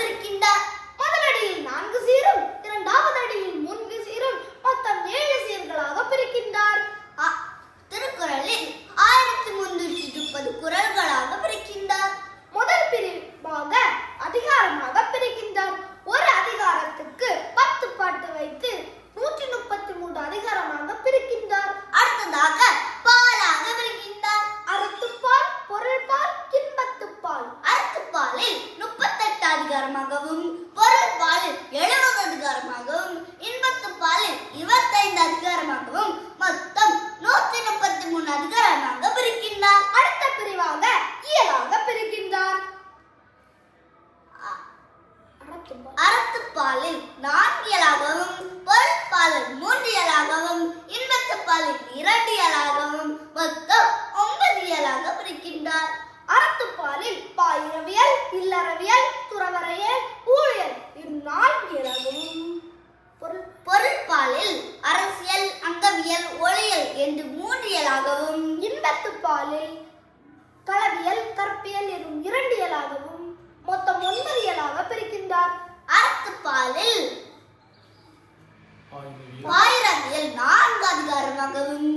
¡Por quintal! அறத்துப்பாலில் நான்கியலாகவும் பொருட்பாலில் மூன்றியலாகவும் இன்பத்துப்பாலில் இரண்டியலாகவும் மொத்தம் ஒன்பது இயலாக பிரிக்கின்றார். அறத்துப்பாலில் பாயிரவியல் இல்லறவியல் துறவரையல் ஊழியல் இம் நான்கு பொருள் பொருட்பாலில் அரசியல் அங்கவியல் ஒளியல் என்று மூன்றியலாகவும் இன்பத்துப்பாலில் களவியல் கற்பியல் ஆய்வியல் நான்கு அதிகாரமாகவும்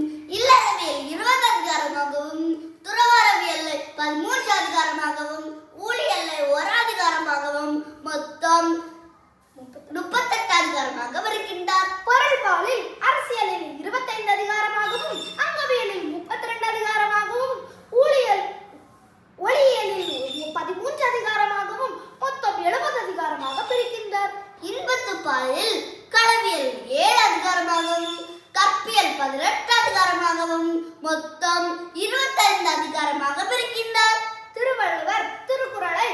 மொத்தம் இருபத்தைந்து அதிகாரமாக பிரிக்கின்றார். திருவள்ளுவர் திருக்குறளை